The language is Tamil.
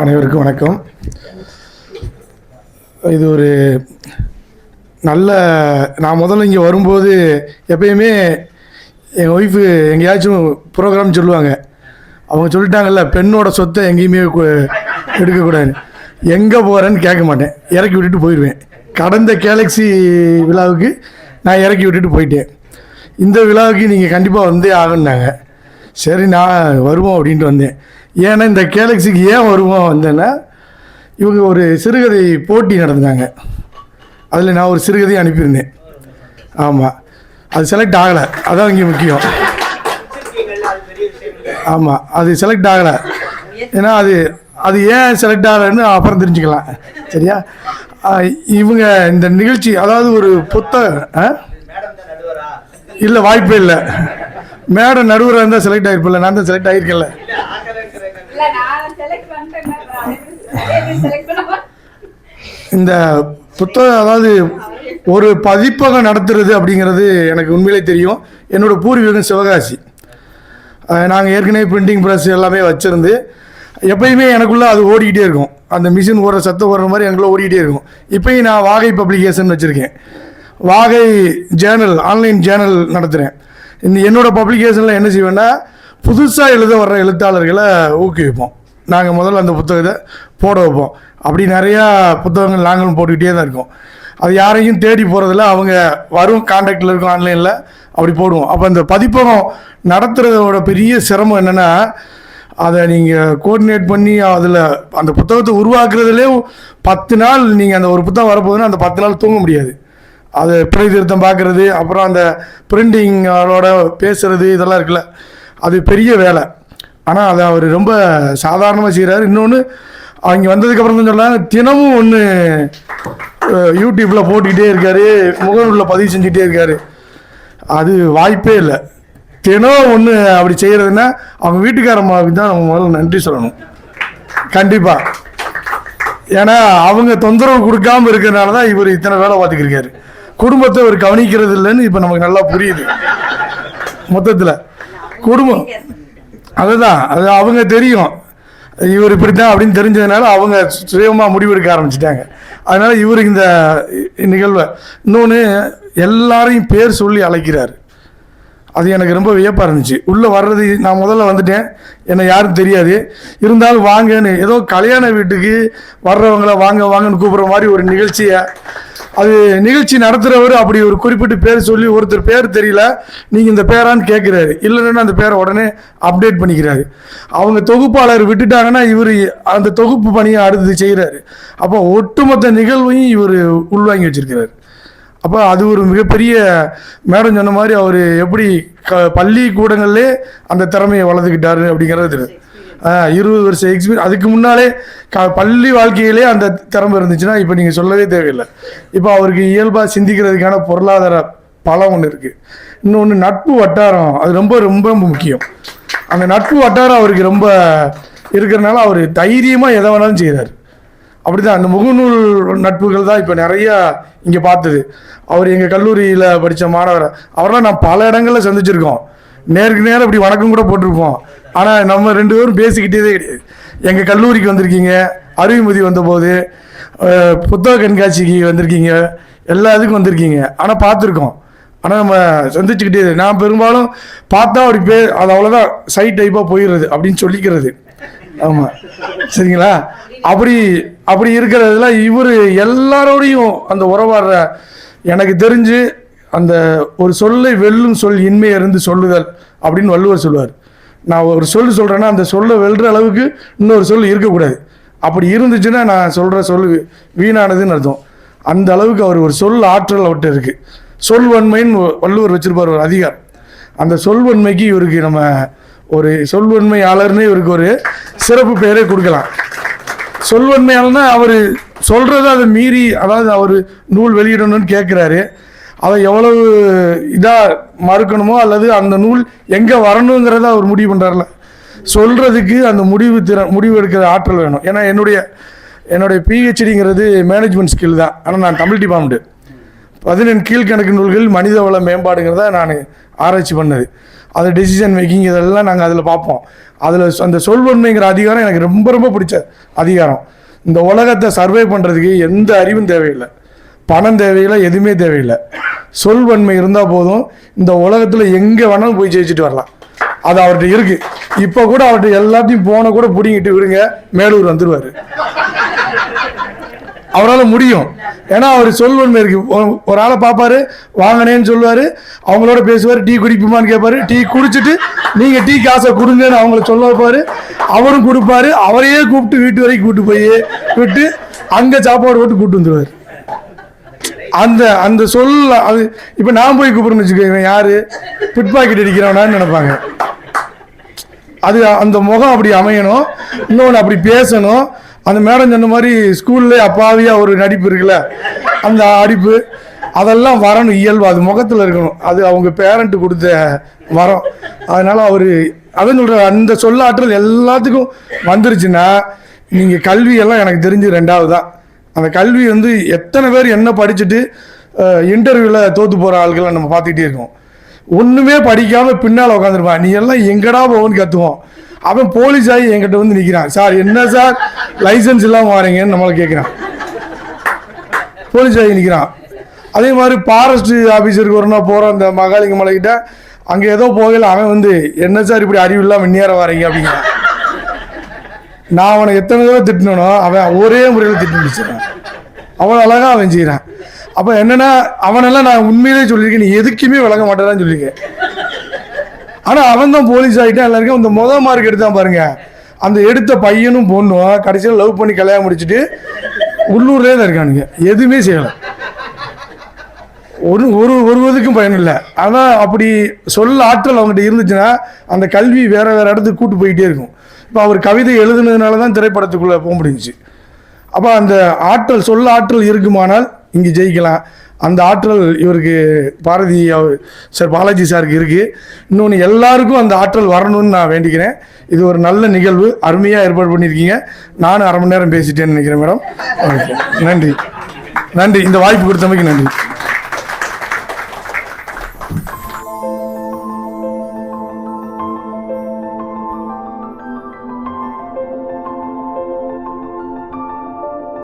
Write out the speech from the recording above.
அனைவருக்கும் வணக்கம். இது ஒரு நல்ல நான் முதல்ல இங்கே வரும்போது எப்பயுமே எங்கள் ஒய்ஃபு எங்கேயாச்சும் ப்ரோக்ராம் சொல்லுவாங்க. அவங்க சொல்லிட்டாங்கல்ல பெண்ணோட சொத்தை எங்கேயுமே எடுக்கக்கூடாது. எங்கே போகிறேன்னு கேட்க மாட்டேன். இறக்கி விட்டுட்டு போயிடுவேன். கடந்த கேலக்ஸி விழாவுக்கு நான் இறக்கி விட்டுட்டு போயிட்டேன். இந்த விழாவுக்கு நீங்கள் கண்டிப்பாக வந்தே ஆகணுன்னாங்க சரி நான் வருவோம் அப்படின்ட்டு வந்தேன். ஏன்னா இந்த கேலக்ஸிக்கு ஏன் வருவோம் வந்தேன்னா இவங்க ஒரு சிறுகதை போட்டி நடந்தாங்க அதில் நான் ஒரு சிறுகதையை அனுப்பியிருந்தேன். ஆமாம் அது செலக்ட் ஆகலை. அதான் இங்கே முக்கியம். ஆமாம் அது செலக்ட் ஆகலை. ஏன்னா அது அது ஏன் செலக்ட் ஆகலைன்னு அப்புறம் தெரிஞ்சுக்கலாம். சரியா? இவங்க இந்த நிகழ்ச்சி அதாவது ஒரு புத்தக ஆ? இல்லை வாய்ப்பே இல்லை. மேடம் நடுவராக இருந்தால் செலக்ட் ஆகிருப்பில்ல நான் தான் செலக்ட் ஆகியிருக்கேன்ல இல்ல நான் செலக்ட் பண்ணிட்டேன் செலக்ட் பண்ணவா இந்த புத்தகம் அதாவது ஒரு பதிப்பகம் நடத்துறது அப்படிங்கிறது எனக்கு உண்மையிலே தெரியும். என்னோட பூர்வீகம் சிவகாசி. நாங்கள் ஏற்கனவே பிரிண்டிங் ப்ரெஸ் எல்லாமே வச்சுருந்து எப்பயுமே எனக்குள்ளே அது ஓடிக்கிட்டே இருக்கும். அந்த மிஷின் ஓடுற சத்தம் ஓடுற மாதிரி எனக்குள்ளே ஓடிக்கிட்டே இருக்கும். இப்போயும் நான் வாகை பப்ளிகேஷன் வச்சுருக்கேன். வாகை ஜேர்னல் ஆன்லைன் ஜேர்னல் நடத்துகிறேன் இந்த என்னோடய பப்ளிகேஷனில் என்ன செய்வேன்னா புதுசாக எழுத வர்ற எழுத்தாளர்களை ஊக்குவிப்போம். நாங்கள் முதல்ல அந்த புத்தகத்தை போட வைப்போம். அப்படி நிறையா புத்தகங்கள் நாங்களும் போட்டுக்கிட்டே தான் இருக்கோம். அது யாரையும் தேடி போகிறதில்ல அவங்க வரும் காண்டாக்டில் இருக்கும் ஆன்லைனில் அப்படி போடுவோம். அப்போ அந்த பதிப்பகம் நடத்துகிறதோட பெரிய சிரமம் என்னென்னா அதை நீங்கள் கோஆர்டினேட் பண்ணி அதில் அந்த புத்தகத்தை உருவாக்குறதுலே பத்து நாள் நீங்கள் அந்த ஒரு புத்தகம் வரப்போகுதுன்னா அந்த பத்து நாள் தூங்க முடியாது. அது பிழை திருத்தம் பார்க்குறது அப்புறம் அந்த பிரிண்டிங்கோட பேசுகிறது இதெல்லாம் இருக்குல்ல. அது பெரிய வேலை. ஆனால் அதை அவர் ரொம்ப சாதாரணமாக செய்கிறாரு இன்னொன்று அவங்க வந்ததுக்கப்புறம் தான் சொன்னாங்க தினமும் ஒன்று யூடியூப்பில் போட்டுக்கிட்டே இருக்கார் முகநூலில் பதிவு செஞ்சுட்டே இருக்கார். அது வாய்ப்பே இல்லை. தினம் ஒன்று அப்படி செய்கிறதுன்னா அவங்க வீட்டுக்காரம்மாவுக்கு தான் நம்ம முதல்ல நன்றி சொல்லணும். கண்டிப்பாக ஏன்னா அவங்க தொந்தரவு கொடுக்காம இருக்கிறனால தான் இவர் இத்தனை வேலை பார்த்துக்கிருக்காரு குடும்பத்தை அவர் கவனிக்கிறது இல்லைன்னு இப்போ நமக்கு நல்லா புரியுது. மொத்தத்தில். குடும்பம். அதுதான் அது அவங்க தெரியும். இவர் இப்படி தான் அப்படின்னு தெரிஞ்சதுனால அவங்க சுயமாக முடிவெடுக்க ஆரம்பிச்சிட்டாங்க. அதனால் இவர் இந்த நிகழ்வை இன்னொன்று எல்லாரையும் பேர் சொல்லி அழைக்கிறார். அது எனக்கு ரொம்ப வியப்பாக இருந்துச்சு. உள்ளே வர்றது நான் முதல்ல வந்துட்டேன். என்னை யாரும் தெரியாது. இருந்தாலும் வாங்கன்னு ஏதோ கல்யாண வீட்டுக்கு வர்றவங்கள வாங்க வாங்கன்னு கூப்பிட்ற மாதிரி ஒரு நிகழ்ச்சியை அது நிகழ்ச்சி நடத்துகிறவர் அப்படி ஒரு குறிப்பிட்ட பேர் சொல்லி ஒருத்தர் பேர் தெரியல நீங்கள் இந்த பேரான்னு கேட்குறாரு இல்லைன்னா அந்த பேரை உடனே அப்டேட் பண்ணிக்கிறாரு. அவங்க தொகுப்பாளர் விட்டுட்டாங்கன்னா இவர் அந்த தொகுப்பு பணியை அடுத்து செய்கிறாரு அப்போ ஒட்டுமொத்த நிகழ்வையும் இவர் உள்வாங்கி வச்சிருக்கிறாரு. அப்போ அது ஒரு மிகப்பெரிய மேடம் சொன்ன மாதிரி அவர் எப்படி க பள்ளிக்கூடங்கள்லே அந்த திறமையை வளர்த்துக்கிட்டாரு அப்படிங்கிறது தெரியுது. இருபது வருஷம் எக்ஸ்பீரியன்ஸ் அதுக்கு முன்னாலே க பள்ளி வாழ்க்கையிலே அந்த திறமை இருந்துச்சுன்னா இப்போ நீங்கள் சொல்லவே தேவையில்லை. இப்போ அவருக்கு இயல்பாக சிந்திக்கிறதுக்கான பொருளாதார பலம் ஒன்று இருக்குது இன்னொன்று நட்பு வட்டாரம். அது ரொம்ப ரொம்ப ரொம்ப முக்கியம். அந்த நட்பு வட்டாரம் அவருக்கு ரொம்ப இருக்கிறனால அவர் தைரியமாக எதை வேணாலும் செய்கிறார் அப்படிதான் அந்த முகநூல் நட்புகள் தான் இப்போ நிறையா இங்கே பார்த்தது. அவர் எங்கள் கல்லூரியில் படித்த மாணவர். அவரெல்லாம் நான் பல இடங்களில் சந்திச்சிருக்கோம். நேருக்கு நேரம் இப்படி வணக்கம் கூட போட்டிருப்போம். ஆனால் நம்ம ரெண்டு பேரும் பேசிக்கிட்டே கிடையாது. எங்கள் கல்லூரிக்கு வந்திருக்கீங்க அருவிமதி வந்தபோது புத்தக கண்காட்சிக்கு வந்திருக்கீங்க எல்லா இதுக்கும் வந்திருக்கீங்க. ஆனால் பார்த்துருக்கோம். ஆனால் நம்ம சந்திச்சுக்கிட்டே நான் பெரும்பாலும் பார்த்தா அப்படி பே அது அவ்வளோதான் சைட் டைப்பாக போயிடுறது அப்படின்னு சொல்லிக்கிறது. ஆமாம் சரிங்களா? அப்படி அப்படி இருக்கிறதுல இவர் எல்லாரோடையும் அந்த உறவாடுற எனக்கு தெரிஞ்சு அந்த ஒரு சொல்லை வெல்லும் சொல் இன்மை இருந்து சொல்லுதல் அப்படின்னு வள்ளுவர் சொல்லுவார். நான் ஒரு சொல் சொல்கிறேன்னா அந்த சொல்லை வெல்ற அளவுக்கு இன்னொரு சொல் இருக்கக்கூடாது. அப்படி இருந்துச்சுன்னா நான் சொல்கிற சொல் வீணானதுன்னு அர்த்தம். அந்த அளவுக்கு அவர் ஒரு சொல் ஆற்றல் அவர்கிட்ட இருக்குது சொல்வன்மைன்னு வள்ளுவர் வச்சுருப்பார் ஒரு அதிகாரம். அந்த சொல்வன்மைக்கு இவருக்கு நம்ம ஒரு சொல்வன்மையாளர்னு இவருக்கு ஒரு சிறப்பு பெயரே கொடுக்கலாம். சொல்வன்மையாளர்னா அவர் சொல்கிறத அதை மீறி அதாவது அவர் நூல் வெளியிடணும்னு கேட்குறாரு அதை எவ்வளவு இதாக மறுக்கணுமோ அல்லது அந்த நூல் எங்கே வரணுங்கிறத அவர் முடிவு பண்ணுறாருல சொல்கிறதுக்கு அந்த முடிவு திற முடிவு எடுக்கிற ஆற்றல் வேணும். ஏன்னா என்னுடைய என்னுடைய பிஹெச்டிங்கிறது மேனேஜ்மெண்ட் ஸ்கில் தான். ஆனால் நான் தமிழ் டிபார்ட்மெண்ட்டு பதினெண் கீழ்கணக்கு நூல்கள் மனித வள மேம்பாடுங்கிறத நான் ஆராய்ச்சி பண்ணது. அது டெசிஷன் மேக்கிங் இதெல்லாம் நாங்கள் அதில் பார்ப்போம். அதில் அந்த சொல்வன்மைங்கிற அதிகாரம் எனக்கு ரொம்ப ரொம்ப பிடிச்ச அதிகாரம். இந்த உலகத்தை சர்வே பண்ணுறதுக்கு எந்த அறிவும் தேவையில்லை. பணம் தேவையில்லை எதுவுமே தேவையில்லை. சொல்வன்மை இருந்தால் போதும். இந்த உலகத்தில் எங்கே வேணாலும் போய் ஜெயிச்சுட்டு வரலாம். அது அவர்கிட்ட இருக்கு. இப்போ கூட அவர்கிட்ட எல்லாத்தையும் போன கூட பிடிங்கிட்டு விடுங்க மேலூர் வந்துடுவார் அவரால் முடியும். ஏன்னா அவர் சொல்வன்மை இருக்கு. ஒரு- ஒரு ஆளை பார்ப்பாரு வாங்கினேன்னு சொல்லுவார் அவங்களோட பேசுவார் டீ குடிப்புமான்னு கேட்பாரு. டீ குடிச்சிட்டு நீங்கள் டீ காசை கொடுங்கன்னு அவங்கள சொல்ல வைப்பாரு. அவரும் கொடுப்பாரு. அவரையே கூப்பிட்டு வீட்டு வரைக்கும் கூப்பிட்டு போய் விட்டு அங்கே சாப்பாடு போட்டு கூப்பிட்டு வந்துடுவார் அந்த அந்த சொல் அது இப்போ நான் போய் கூப்பிடுன்னு வச்சுக்கோங்க யாரு? பிட் பாக்கெட் அடிக்கிறவனான்னு நினைப்பாங்க. அது அந்த முகம் அப்படி அமையணும். இன்னொன்று அப்படி பேசணும். அந்த மேடம் சொன்ன மாதிரி ஸ்கூல்லே அப்பாவியாக ஒரு நடிப்பு இருக்குல்ல அந்த அடிப்பு அதெல்லாம் வரணும் இயல்பு. அது முகத்தில் இருக்கணும். அது அவங்க பேரண்ட்டு கொடுத்த வரம். அதனால் அவர் அதான் சொல்கிற அந்த சொல்லாற்றல் எல்லாத்துக்கும் வந்துருச்சுன்னா நீங்கள் கல்வியெல்லாம் எனக்கு தெரிஞ்சு ரெண்டாவது. தான் அந்த கல்வி வந்து எத்தனை பேர் என்ன படிச்சுட்டு இன்டர்வியூவில் தோற்று போகிற ஆட்களை நம்ம பார்த்துக்கிட்டே இருக்கோம். ஒன்றுமே படிக்காமல் பின்னால் உட்காந்துருப்பான் நீ எல்லாம் எங்கடா போவோன்னு கற்றுவோம் அவன் போலீஸ் ஆகி என்கிட்ட வந்து நிற்கிறான் சார் என்ன சார்? லைசன்ஸ் இல்லாமல் வரீங்கன்னு நம்மளை கேட்குறான் போலீஸ் ஆகி நிற்கிறான் அதே மாதிரி ஃபாரஸ்ட் ஆஃபீஸருக்கு ஒருனா போகிறோம் அந்த மகாலிங்க மலைக்கிட்ட. அங்கே ஏதோ போகல அவன் வந்து என்ன சார் இப்படி அறிவு இல்லாமல் நேரம் வரீங்க? அப்படிங்கிறான். நான் அவனை எத்தனை தடவை திட்டினோ அவன் ஒரே முறையில் திட்டு முடிச்சிடறான். அவ்வளோ அழகாக அவன் செய்கிறான் அப்போ என்னன்னா அவனெல்லாம் நான் உண்மையிலேயே சொல்லியிருக்கேன் நீ எதுக்குமே விளங்க மாட்டேறான்னு சொல்லியிருக்கேன். ஆனால் அவன் தான் போலீஸ் ஆகிட்டான் எல்லாருக்கும் இந்த முதல் மார்க் எடுத்தான் பாருங்க. அந்த எடுத்த பையனும் பொண்ணும் கடைசியில் லவ் பண்ணி கல்யாணம் முடிச்சுட்டு உள்ளூர்லேயே தான் இருக்கானுங்க. எதுவுமே செய்யலை. ஒரு ஒரு ஒருவதுக்கும் பயன் இல்லை. ஆனால் அப்படி சொல்ல ஆற்றல் அவங்ககிட்ட இருந்துச்சுன்னா அந்த கல்வி வேற வேற இடத்துக்கு கூட்டு போயிட்டே இருக்கும். இப்போ அவர் கவிதை எழுதுனதுனால தான் திரைப்படத்துக்குள்ளே போக முடிஞ்சு அப்போ அந்த ஆற்றல் சொல்ல ஆற்றல் இருக்குமானால் இங்கே ஜெயிக்கலாம். அந்த ஆற்றல் இவருக்கு பாரதி சார் பாலாஜி சாருக்கு இருக்குது இன்னொன்று எல்லாருக்கும் அந்த ஆற்றல் வரணும்னு நான் வேண்டிக்கிறேன். இது ஒரு நல்ல நிகழ்வு. அருமையாக ஏற்பாடு பண்ணியிருக்கீங்க. நானும் அரை மணி நேரம் பேசிட்டேன்னு நினைக்கிறேன் மேடம். ஓகே. நன்றி. நன்றி. இந்த வாய்ப்பு கொடுத்தமைக்கு நன்றி.